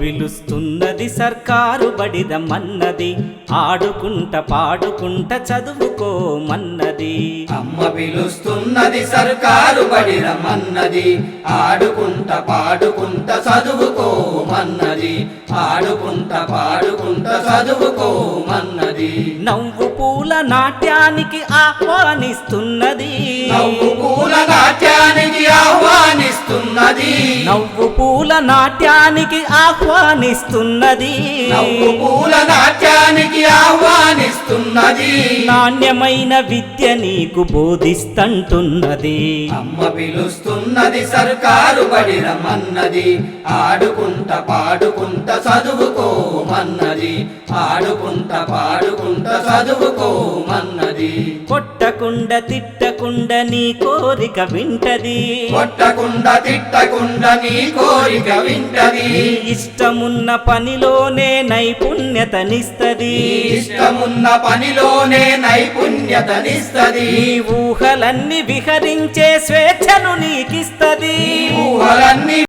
పిలుస్తున్నది సర్కారు బడిదమన్నది. ఆడుకుంట పాడుకుంట చదువుకోమన్నది. అమ్మ పిలుస్తున్నది సర్కారు బడి రమ్మన్నది ఆడుకుంట పాడుకుంట చదువుకోమన్నది. ఆడుకుంట పాడుకుంట చదువుకోమన్నది. నవ్వు పూల నాట్యానికి ఆహ్వానిస్తున్నది. నవ్వు పూల నాట్యానికి ఆహ్వానిస్తున్నది. నవ్వు పూల నాట్యానికి ఆహ్వానిస్తున్నది. నవ్వు పూల నాట్యానికి ఆహ్వానిస్తున్నది. నాణ్యమైన విద్య నీకు బోధిస్తంటున్నది. అమ్మ పిలుస్తున్నది సర్కారు బడి రమ్మన్నది ఆడుకుంట పాడుకుంట చదువుకోమన్నది. ఆడుకుంట పాడుకుంట చదువుకోమన్నది. కొట్టకుండా తిట్టకుండా నీ కోరిక వింటది. కొట్టకుండా తిట్టకుండా నీ కోరిక వింటది. ఇష్టమున్న పనిలోనే నైపుణ్యతనిస్తది. ఇష్టమున్న పనిలోనే నైపుణ్యతనిస్తది. ఊహలన్నీ విహరించే స్వేచ్ఛను నీకిస్తది. ఊహలన్నీ